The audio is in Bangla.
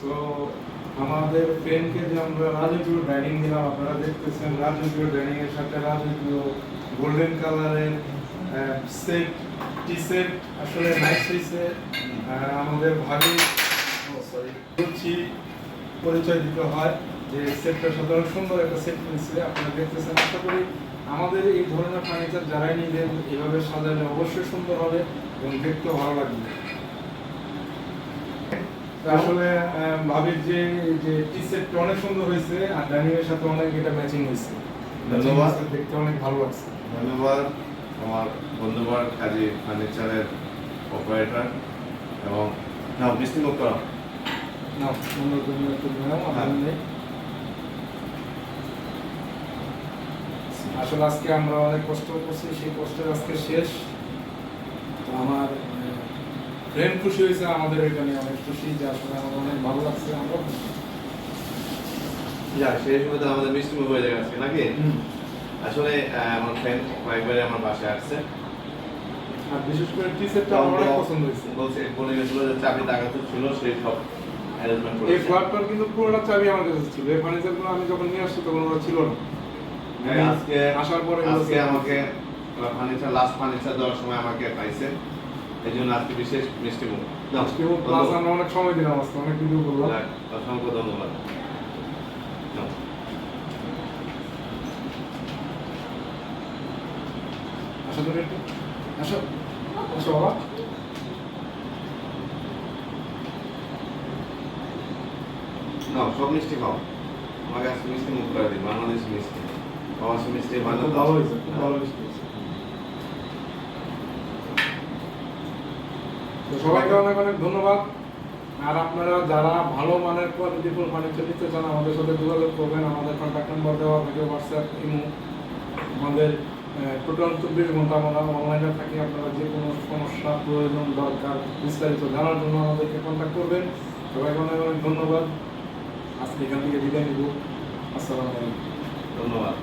তো আমাদের ফ্রেন্ডকে যে আমরা রাজকীয় ডাইনিং দিলাম আপনারা দেখতেছেন রাজকীয় ডাইনিং এর সাথে রাজকীয় গোল্ডেন কালারের সেট টি সেট আসলে হয়েছে আহ, আমাদের ভাবি সরি পরিচয় দিতে হয় যে সেটটা সাধারণ সুন্দর একটা সেট নিচ্ছে আপনারা দেখতেছেন। আশা করি আমাদের এই ধরনের ফার্নিচার যারাই নিবেন এভাবে সাজালে অবশ্যই সুন্দর হবে এবং দেখতেও ভালো লাগবে। আসলে ভাবির যে যে টি সেটটা অনেক সুন্দর হয়েছে আর ডাইনিং এর সাথে অনেক এটা ম্যাচিং হয়েছে। ধন্যবাদ। দেখতে অনেক ভালো লাগছে। ধন্যবাদ আমার বন্ধুবার কাজী ফার্নিচারের অপারেটর এবং না মিষ্টি মুখ করা না সুন্দর জন্য একটু দিলাম হ্যাঁ। আসলে আজকে আমরা অনেক কষ্ট করছি সেই কষ্টের আজকে শেষ। তো আমার ফ্রেন্ড খুশি হয়েছে আমাদের এটা নিয়ে অনেক খুশি যে আসলে আমার অনেক ভালো লাগছে আমরা খুশি। সেই সময় তো আমাদের মিষ্টি মুখ হয়ে গেছে নাকি? আসলে আমার ফ্রেন্ড কয়েকবারে আমার বাসায় আসছে। আর বিশেষ করে টি সেটটা আমার অনেক পছন্দ হয়েছে। বলছে বলে গেছিল যে চাবি টাকা ছিল সেই সব অ্যারেঞ্জমেন্ট এই ফ্ল্যাটটার কিন্তু পুরোটা চাবি আমার কাছে ছিল। এই ফার্নিচারগুলো আমি যখন নিয়ে আসছি তখন ওরা ছিল না। হ্যাঁ, আজকে আসার পরে আজকে আমাকে ফার্নিচার লাস্ট ফার্নিচার দেওয়ার সময় আমাকে পাইছে। এই জন্য আজকে বিশেষ মিষ্টি মুখ। আমরা অনেক সময় দিলাম আজকে অনেক ভিডিও করলাম। অসংখ্য ধন্যবাদ। নাও। আসো একটু। আসো। আসো বাবা। নাও সব মিষ্টি খাও। আমাকে আজকে মিষ্টি মুখ করে দিই বাংলাদেশি মিষ্টি। প্রবাসী মিষ্টি ভালো ভালো হয়েছে ভালো হয়েছে। তো সবাইকে অনেক অনেক ধন্যবাদ। আর আপনারা যারা ভালো মানের কোয়ালিটিফুল ফার্নিচার নিতে চান, আমাদের সাথে যোগাযোগ করবেন। আমাদের কন্ট্যাক্ট নাম্বার দেওয়া ভিডিও হোয়াটসঅ্যাপ ইমো আমাদের টোটাল চব্বিশ ঘণ্টা আমরা অনলাইনে থাকি। আপনারা যে কোনো সমস্যা, প্রয়োজন, দরকার বিস্তারিত জানার জন্য আমাদেরকে কন্ট্যাক্ট করবেন। সবাইকে অনেক অনেক ধন্যবাদ। আজকে এখান থেকে বিদায় নিব। আসসালামু আলাইকুম। ধন্যবাদ।